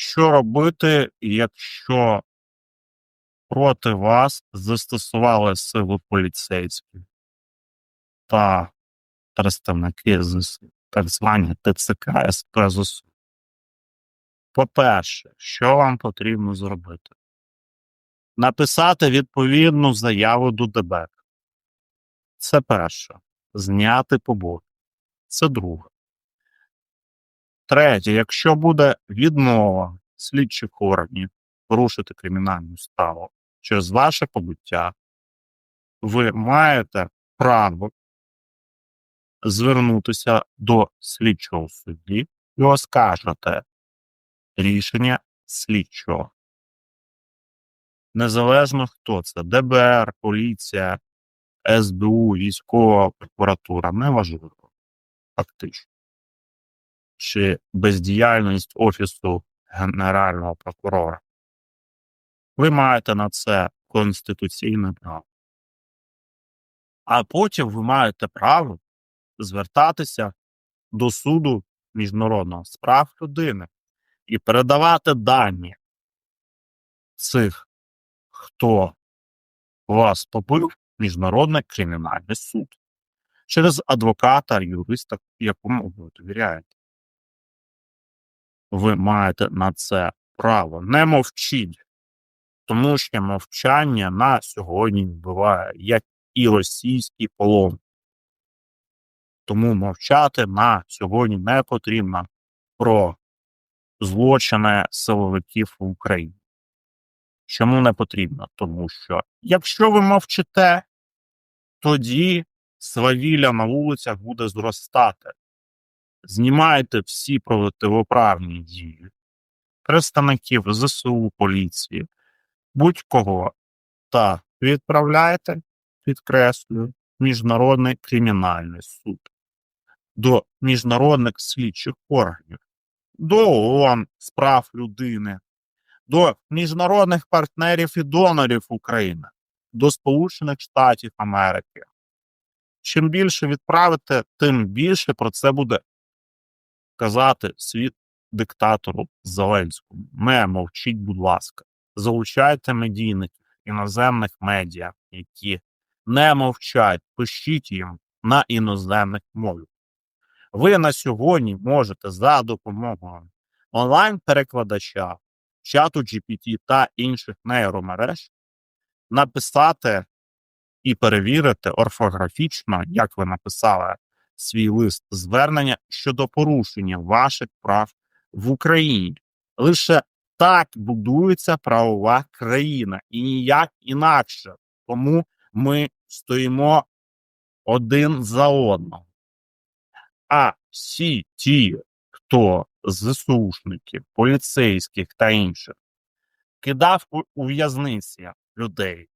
Що робити, якщо проти вас застосували силу поліцейські та представники ЗСУ, так звані ТЦК СП? По-перше, що вам потрібно зробити? Написати відповідну заяву до ДБР. Це перше. Зняти побої. Це друге. Третє, якщо буде відмова слідчих органів порушити кримінальну справу через ваше побуття, ви маєте право звернутися до слідчого судді і оскаржити рішення слідчого. Незалежно хто це ДБР, поліція, СБУ, військова прокуратура, неважливо фактично. Чи бездіяльність Офісу Генерального прокурора. Ви маєте на це конституційне право. А потім ви маєте право звертатися до суду міжнародного з прав людини і передавати дані цих, хто вас побив, міжнародний кримінальний суд через адвоката, юриста, якому ви довіряєте. Ви маєте на це право. Не мовчіть, тому що мовчання на сьогодні вбиває, як і російський полон. Тому мовчати на сьогодні не потрібно про злочини силовиків в Україні. Чому не потрібно? Тому що якщо ви мовчите, тоді свавілля на вулицях буде зростати. Знімайте всі противоправні дії, представників ЗСУ, поліції, будь-кого та відправляйте, підкреслюю, Міжнародний кримінальний суд до міжнародних слідчих органів, до ООН з прав людини, до міжнародних партнерів і донорів України, до Сполучених Штатів Америки. Чим більше відправите, тим більше про це буде казати світ диктатору Зеленському. Не мовчіть, будь ласка, залучайте медійників іноземних медіа, які не мовчать, пишіть їм на іноземних мовах. Ви на сьогодні можете за допомогою онлайн-перекладача, чату GPT та інших нейромереж написати і перевірити орфографічно, як ви написали свій лист звернення щодо порушення ваших прав в Україні. Лише так будується правова країна і ніяк інакше. Тому ми стоїмо один за одного. А всі ті, хто з ЗСУшників, поліцейських та інших, кидав у в'язниці людей,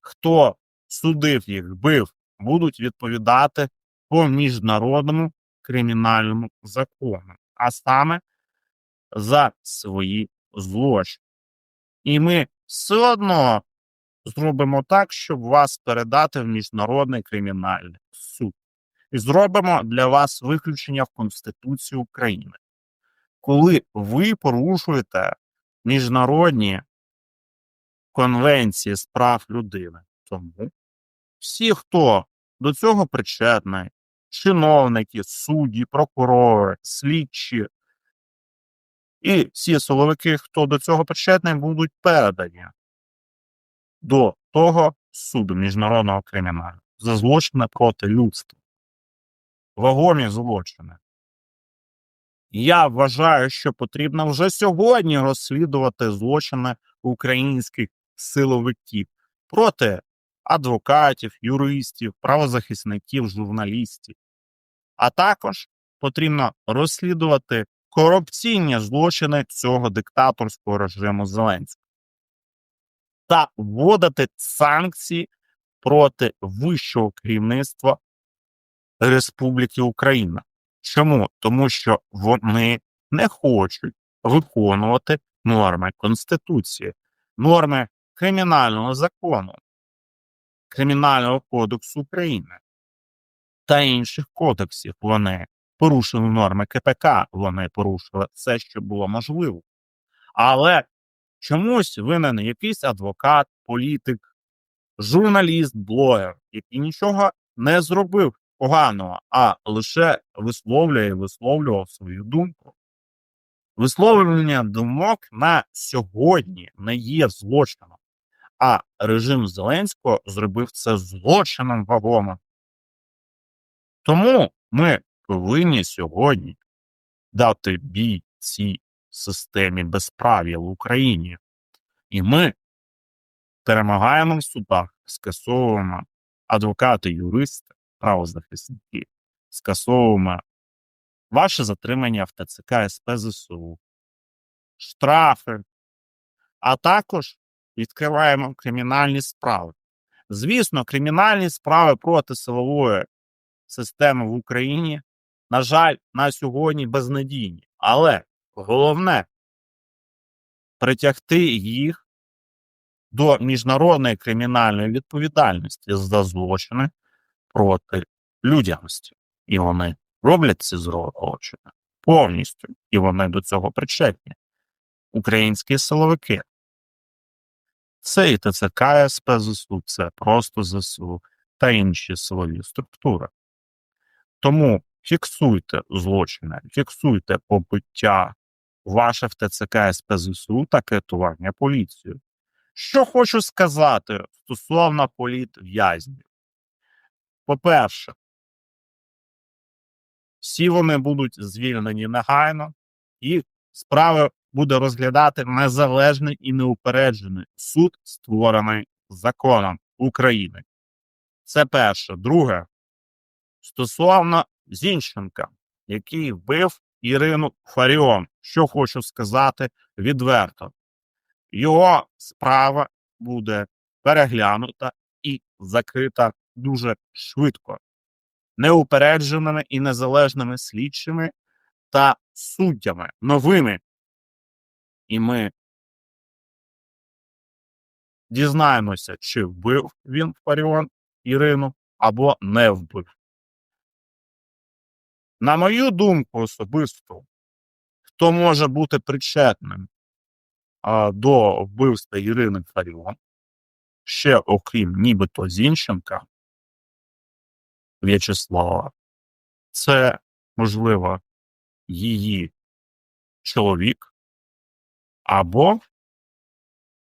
хто судив їх, бив, будуть відповідати по міжнародному кримінальному закону, а саме за свої злочини. І ми все одно зробимо так, щоб вас передати в міжнародний кримінальний суд. І зробимо для вас виключення в Конституції України. Коли ви порушуєте міжнародні конвенції з прав людини, тому всі, хто до цього причетний, чиновники, судді, прокурори, слідчі і всі силовики, хто до цього причетний, будуть передані до того суду міжнародного криміналу за злочини проти людства. Вагомі злочини. Я вважаю, що потрібно вже сьогодні розслідувати злочини українських силовиків проти адвокатів, юристів, правозахисників, журналістів. А також потрібно розслідувати корупційні злочини цього диктаторського режиму Зеленського та вводити санкції проти вищого керівництва Республіки Україна. Чому? Тому що вони не хочуть виконувати норми Конституції, норми кримінального закону, Кримінального кодексу України та інших кодексів. Вони порушили норми КПК, вони порушили все, що було можливо. Але чомусь винен якийсь адвокат, політик, журналіст, блогер, який нічого не зробив поганого, а лише висловлює, висловлював свою думку. Висловлення думок на сьогодні не є злочином, а режим Зеленського зробив це злочином вагомо. Тому ми повинні сьогодні дати бій цій системі безправ'я в Україні. І ми перемагаємо в судах, скасовуємо адвокати, юристи, правозахисники, скасовуємо ваше затримання в ТЦК СП ЗСУ, штрафи, а також відкриваємо кримінальні справи. Звісно, кримінальні справи проти силової системи в Україні, на жаль, на сьогодні безнадійні. Але головне притягти їх до міжнародної кримінальної відповідальності за злочини проти людяності. І вони роблять ці злочини повністю, і вони до цього причетні. Українські силовики. Це і ТЦК СП ЗСУ, це просто ЗСУ та інші силові структури. Тому фіксуйте злочини, фіксуйте побиття ваше в ТЦК СП ЗСУ та катування поліцією. Що хочу сказати стосовно політв'язнів. По-перше, всі вони будуть звільнені негайно, і справи буде розглядати незалежний і неупереджений суд, створений законом України. Це перше. Друге, стосовно Зінченка, який вбив Ірину Фаріон, що хочу сказати відверто, його справа буде переглянута і закрита дуже швидко, неупередженими і незалежними слідчими та суддями новими. І ми дізнаємося, чи вбив він Фаріон Ірину або не вбив. На мою думку особисто, хто може бути причетним а, до вбивства Ірини Фаріон, ще окрім нібито Зінченка В'ячеслава, це, можливо, її чоловік або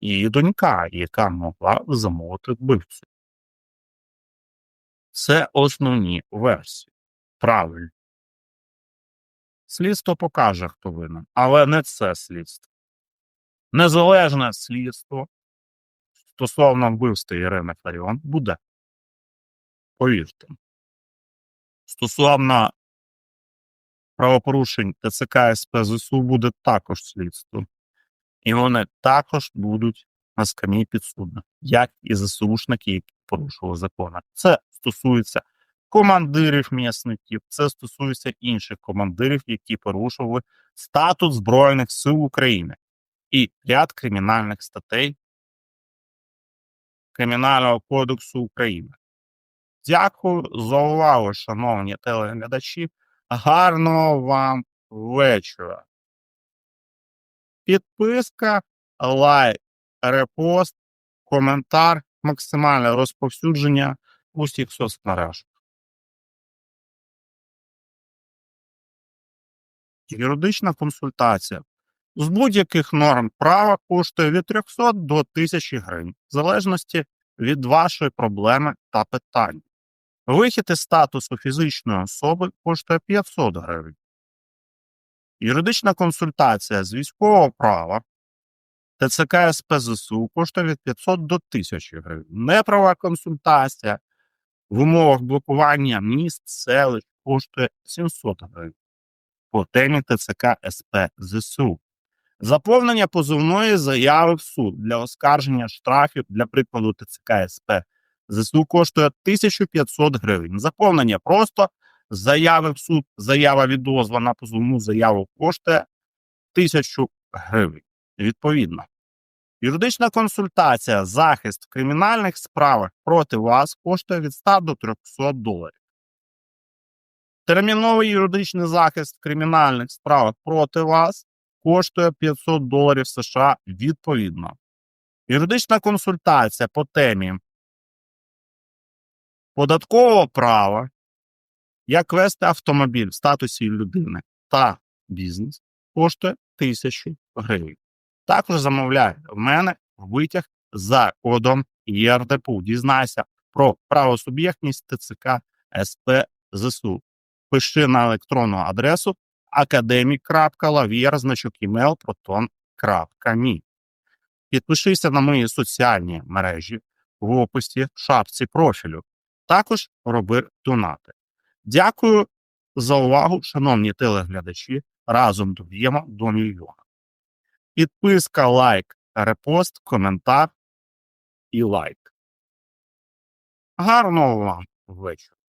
її донька, яка могла замовити вбивцю. Це основні версії. Правильно. Слідство покаже, хто винен, але не це слідство. Незалежне слідство стосовно вбивства Ірини Фаріон буде. Повірте. Стосовно правопорушень ТЦК СП ЗСУ буде також слідство. І вони також будуть на скам'ї підсудних, як і ЗСУшники, які порушували закони. Це стосується командирів м'ясників, це стосується інших командирів, які порушували статус Збройних сил України і ряд кримінальних статей Кримінального кодексу України. Дякую за увагу, шановні телеглядачі. Гарного вам вечора. Підписка, лайк, репост, коментар, максимальне розповсюдження усіх соцмережах. Юридична консультація з будь-яких норм права коштує від 300 до 1000 гривень, в залежності від вашої проблеми та питань. Вихід із статусу фізичної особи коштує 500 гривень. Юридична консультація з військового права ТЦК СП ЗСУ коштує від 500 до 1000 гривень. Неправова консультація в умовах блокування міст, селищ коштує 700 гривень по темі ТЦК СП ЗСУ. Заповнення позовної заяви в суд для оскарження штрафів для прикладу ТЦК СП ЗСУ коштує 1500 гривень. Заповнення просто заяви в суд, заява відозва на позовну заяву коштує 1000 гривень. Відповідно. Юридична консультація, захист в кримінальних справах проти вас коштує від 100 до 300 доларів. Терміновий юридичний захист в кримінальних справах проти вас коштує 500 доларів США відповідно. Юридична консультація по темі податкового права, як вести автомобіль в статусі людини та бізнес коштує 1000 гривень. Також замовляй в мене витяг за кодом ЄРДПУ. Дізнайся про правосуб'єктність ТЦК СП ЗСУ. Пиши на електронну адресу academic.lavier.email.proton.me Підпишися на мої соціальні мережі в описі шапці профілю. Також роби донати. Дякую за увагу, шановні телеглядачі. Разом доб'ємо до мільйона. Підписка, лайк, репост, коментар і лайк. Гарного вам вечора.